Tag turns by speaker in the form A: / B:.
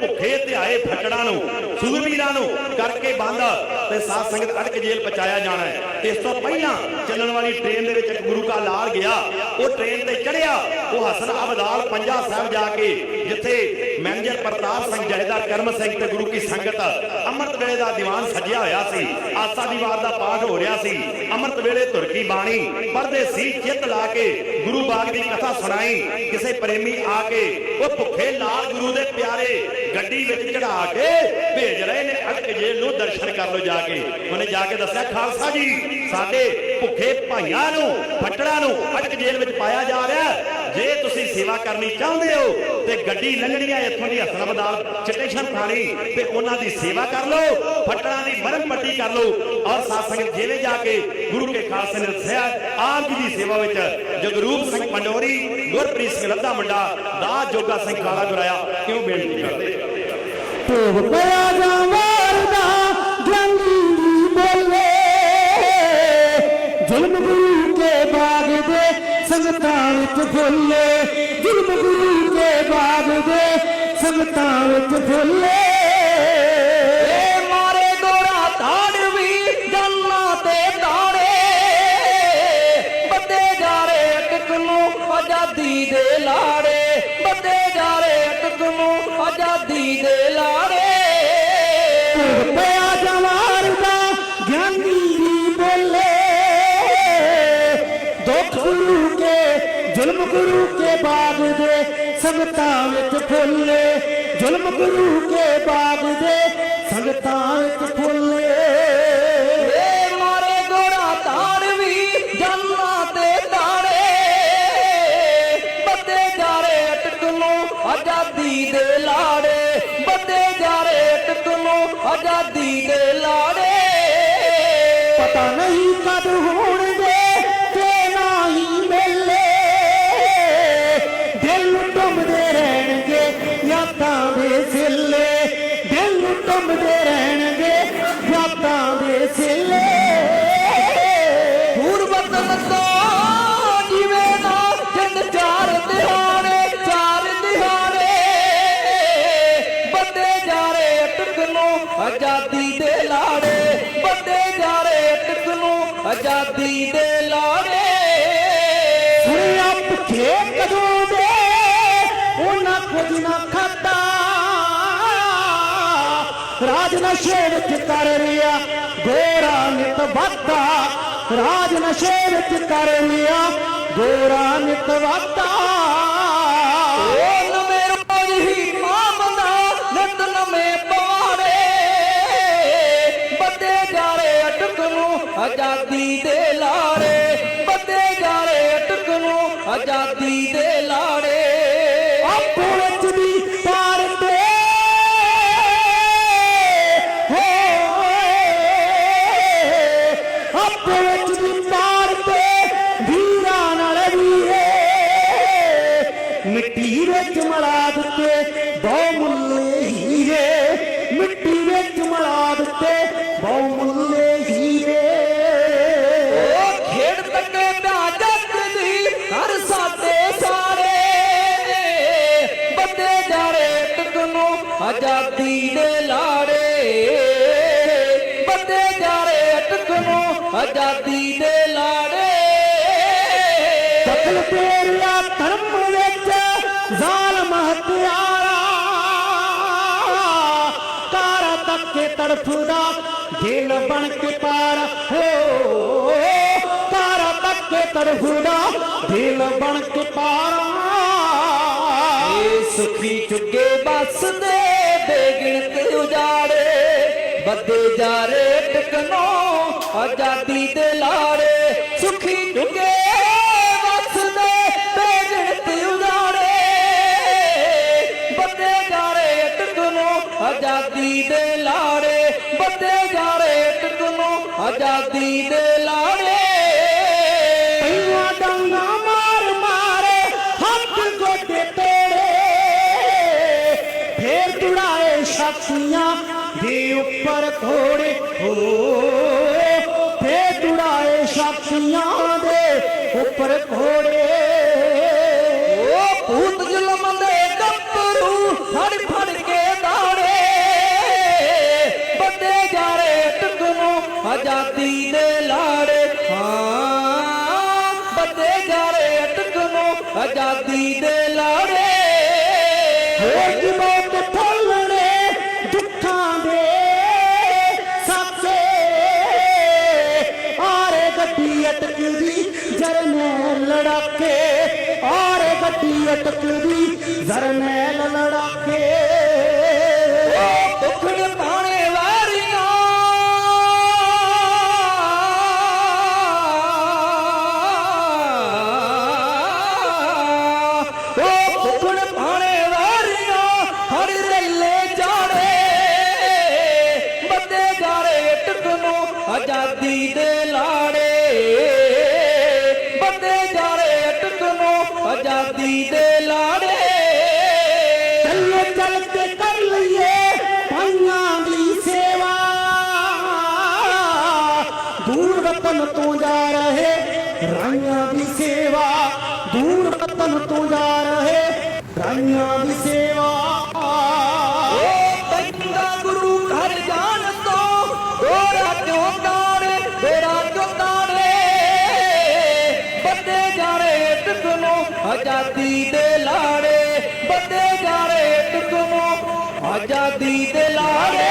A: ਭੁੱਖੇ ਤੇ ਆਏ ਫੱਟੜਾਂ ਨੂੰ ਸੂਰਬੀਰਾਂ ਨੂੰ ਕਰਕੇ ਬੰਦ ਤੇ ਸਾਧ ਸੰਗਤ ਅਟਕ ਜੇਲ੍ਹ ਪਹੁੰਚਾਇਆ ਜਾਣਾ ਹੈ। ਇਸ ਤੋਂ ਪਹਿਲਾਂ ਚੱਲਣ ਵਾਲੀ ਟ੍ਰੇਨ ਦੇ ਵਿੱਚ ਇੱਕ ਗੁਰੂ ਕਾ ਲਾਲ ਗਿਆ। ਉਹ ਟ੍ਰੇਨ ਤੇ ਚੜਿਆ। ਉਹ ਹਸਨ ਅਬਦਾਲ ਪੰਜਾ ਸਾਹਿਬ ਜਾ ਕੇ, ਜਿੱਥੇ ਮੈਨੇਜਰ ਪ੍ਰਤਾਪ ਸਿੰਘ ਜਹੇਦਾਰ ਕਰਮ ਸਿੰਘ ਤੇ ਗੁਰੂ ਕੀ ਸੰਗਤ ਅੰਮ੍ਰਿਤ ਵੇਲੇ ਦਾ ਦੀਵਾਨ ਸਜਿਆ ਹੋਇਆ ਸੀ। ਆਸਾ ਦੀ ਦਾ ਪਾਠ ਹੋ ਰਿਹਾ ਸੀ। ਅੰਮ੍ਰਿਤ ਵੇਲੇ ਧੁਰਕੀ ਬਾਣੀ ਪੜਦੇ ਸੀ ਚਿੱਤ ਲਾ ਕੇ ਗੁਰੂ ਬਾਗ ਦੀ ਕਥਾ ਸੁਣਾਈ। ਕਿਸੇ ਪ੍ਰੇਮੀ ਆ ਕੇ, ਉਹ ਭੁੱਖੇ ਲਾਲ ਗੁਰੂ ਦੇ ਪਿਆਰੇ ਗੱਡੀ ਵਿੱਚ ਚੜਾ ਕੇ ਭੇਜ ਰਹੇ ਨੇ ਅਟਕ ਜੇਲ ਨੂੰ ਦਰਸ਼ਨ ਕਰ ਲੋ ਜਾ ਕੇ। ਉਹਨੇ ਜਾ ਕੇ ਦੱਸਿਆ, ਖਾਲਸਾ ਜੀ, ਸਾਡੇ ਭੁੱਖੇ ਭਾਈਆਂ ਨੂੰ, ਫੱਟੜਾਂ ਨੂੰ ਅਟਕ ਜੇਲ ਵਿੱਚ ਪਾਇਆ ਜਾ ਰਿਹਾ ਜੇ ਤੁਸੀਂ ਸੇਵਾ ਕਰਨੀ ਚਾਹੁੰਦੇ ਹੋ, ਤੇ ਗੱਡੀ ਲੰਘਣੀ ਹੈ ਇੱਥੋਂ ਦੀ ਹਸਨ ਬਦਾਲ ਥਾਣੀ, ਤੇ ਉਹਨਾਂ ਦੀ ਸੇਵਾ ਕਰ ਲਓ ਫੱਟੜਾਂ ਦੀ ਮਰਮ ਪੱਟੀ ਕਰ ਲਓ। ਔਰ ਸਾਧ ਸੰਗਤ ਜਿਵੇਂ ਜਾ ਕੇ ਗੁਰੂ ਕੇ ਖਾਲਸੇ ਨੇ ਦੱਸਿਆ ਆਪ ਜੀ ਦੀ ਸੇਵਾ ਵਿੱਚ ਜਗਰੂਪ ਸਿੰਘ ਪੰਡੋਰੀ, ਗੁਰਪ੍ਰੀਤ ਸਿੰਘ ਲੱਧਾ ਮੁੰਡਾ ਦਾ ਜੋਗਾ ਸਿੰਘ ਕਾਲਾ ਗੁਰਾਇਆ ਕਿਉਂ ਬੇਨਤੀ ਕਰਦੇ
B: ਭੋਗ ਪਿਆ ਜਾਵਾਰ ਸੰਗਤਾਂ ਵਿੱਚ ਫੁੱਲੇ ਜ਼ੁਲਮ ਗੁਰੂ ਕੇ ਬਾਗ ਦੇ ਜ਼ੁਲਮ ਗੁਰੂ ਕੇ ਬਾਗ ਦੇ ਸੰਗਤਾਂ ਵਿੱਚ ਫੁੱਲੇ। ਜ਼ੁਲਮ ਗੁਰੂ ਕੇ ਬਾਗ ਦੇ ਸੰਗਤਾਂ ਵਿੱਚ ਫੁੱਲੇ। ਮਾਰੇ ਗੋਰਾ ਤਾਰ ਵੀ ਜੰਨਾ ਤੇ ਤਾੜੇ। ਬੱਦੇ ਜਾਰੇ ਅਟਕ ਨੂੰ ਆਜ਼ਾਦੀ ਦੇ ਲਾੜੇ। ਬੱਦੇ ਜਾਰੇ ਅਟਕ ਨੂੰ ਆਜ਼ਾਦੀ ਦੇ ਲਾੜੇ। ਪਤਾ ਨਹੀਂ ਕਦ ਹੋਣਗੇ ਤੇ ਨਾ ਹੀ ਮੇਲੇ ਦਿਲ ਰਹਿਣਗੇ ਯਾਦਾਂ ਦੇ ਸਿੱਲੇ। ਹੋਰ ਬਦਲ ਤੋਂ ਜਿਵੇਂ ਨਾ ਜੰਦ ਚਾਰ ਦਿਹਾੜੇ ਚਾਰ ਦਿਹਾੜੇ। ਬੱਦੇ ਜਾਰੇ ਅਟਕ ਨੂੰ ਆਜ਼ਾਦੀ ਦੇ ਲਾੜੇ। ਬੱਦੇ ਜਾਰੇ ਅਟਕ ਨੂੰ ਆਜ਼ਾਦੀ ਦੇ ਲਾੜੇ। ਸੁਣਿਆ ਭੁੱਖੇ ਕਦੋਂ ਦੇ, ਉਹਨਾਂ ਕੁਝ ਨਾ ਖਾ ਰਾਜ ਨਸ਼ੇ ਵਿੱਚ ਕਰ ਰਿਆ, ਗੋਰਾ ਨਿਤ ਵਾਦਾ ਰਾਜ ਨਸ਼ੇ ਵਿੱਚ ਕਰ ਲਿਆ ਗੋਰਾ ਨਿਤ ਵਾਦਾ ਓ ਨਵੇਂ ਰੋਜ਼ ਹੀ ਮਾਮਦਾ ਨਿਤ ਨਵੇਂ ਪਵਾੜੇ। ਬੱਦੇ ਜਾਰੇ ਅਟਕ ਨੂੰ ਆਜ਼ਾਦੀ ਦੇ ਲਾੜੇ ਬੱਦੇ ਜਾਰੇ ਅਟਕ ਨੂੰ ਆਜ਼ਾਦੀ ਵਿੱਚ ਮਲਾ ਦਿੱਤੇ। ਬਹੁ ਮੁੱਲੇ ਹੀਰੇ ਮਿੱਟੀ ਵਿੱਚ ਮਲਾ ਦਿੱਤੇ। ਬਹੁ ਮੁੱਲੇ ਹੀਰੇ। ਉਹ ਖੇਡ ਤੱਕੇ ਪਿਆ ਜੱਟ ਦੀ ਹਰ ਸਾਡੇ ਸਾਰੇ। ਬੱਦੇ ਜਾਰੇ ਟਕ ਨੂੰ ਆਜ਼ਾਦੀ ਦੇ ਲਾੜੇ। ਬੱਦੇ ਜਾਰੇ ਅਟਕ ਨੂੰ ਆਜ਼ਾਦੀ ਦੇ ਲਾੜੇ। ਧਰਮ ਵਿੱਚ ਜ਼ਾਲਮ ਹਤਿਆਰਾ ਕਾਰਾ ਤੱਕੇ ਤੜਫਦਾ ਦਿਲ ਬਣ ਕੇ ਪਾਰ। ਹੋ ਕਾਰਾ ਤੱਕੇ ਤੜਫਦਾ ਦਿਲ ਬਣ ਕੇ ਪਾਰਾ। ਸੁਖੀ ਚੁੱਕੇ ਬਸ ਦੇ ਬੇਗਿਣਤ ਉਜਾੜੇ। ਬੱਦੇ ਜਾਰੇ ਟਕਨੋ ਆਜ਼ਾਦੀ ਦੇ ਲਾੜੇ। ਸੁਖੀ ਚੁੱਕੇ ਆਜ਼ਾਦੀ ਦੇ ਲਾੜੇ। ਪਈਆਂ ਡਾਂਗਾ ਮਾਰ ਮਾਰੇ, ਹੱਥ ਗੋਡੇ ਤੋੜੇ। ਫੇਰ ਤੁੜਾਏ ਸ਼ਕਤੀਆਂ ਦੇ ਉੱਪਰ ਘੋੜੇ ਹੋ ਫੇਰ ਤੁੜਾਏ ਸ਼ਕਤੀਆਂ ਦੇ ਉੱਪਰ ਘੋੜੇ ਵੀ ਬਹੁਤ ਫੁੱਲਣੇ ਦੁੱਖਾਂ ਦੇ ਸਾਥੇ ਆਰੇ ਗੱਡੀ ਅਟਕਦੀ ਜਰਨੈਲ ਲੜਾਕੇ। ਆਰੇ ਗੱਡੀ ਅਟਕਦੀ ਜਰਨੈਲ ਲੜਾਕੇ।
C: ਆਜ਼ਾਦੀ ਦੇ ਲਾੜੇ, ਬੰਦੇ ਜਾੜੇ ਟਕ ਆਜ਼ਾਦੀ ਦੇ ਲਾੜੇ।
B: ਚੱਲੇ, ਚੱਲ ਕੇ ਕਰ ਲਈਏ ਭਾਈਆਂ ਦੀ ਸੇਵਾ। ਦੂਰ ਵਤਨ ਤੋਂ ਜਾ ਰਹੇ ਰਾਈਆਂ ਦੀ ਸੇਵਾ। ਦੂਰ ਵਤਨ ਤੋਂ ਜਾ ਰਹੇ ਰਾਈਆਂ ਦੀ ਸੇਵਾ।
C: ਆਜ਼ਾਦੀ ਦੇ ਲਾੜੇ ਬੰਦੇ ਜਾਰੇ ਟਕ ਆਜ਼ਾਦੀ ਦੇ ਲਾੜੇ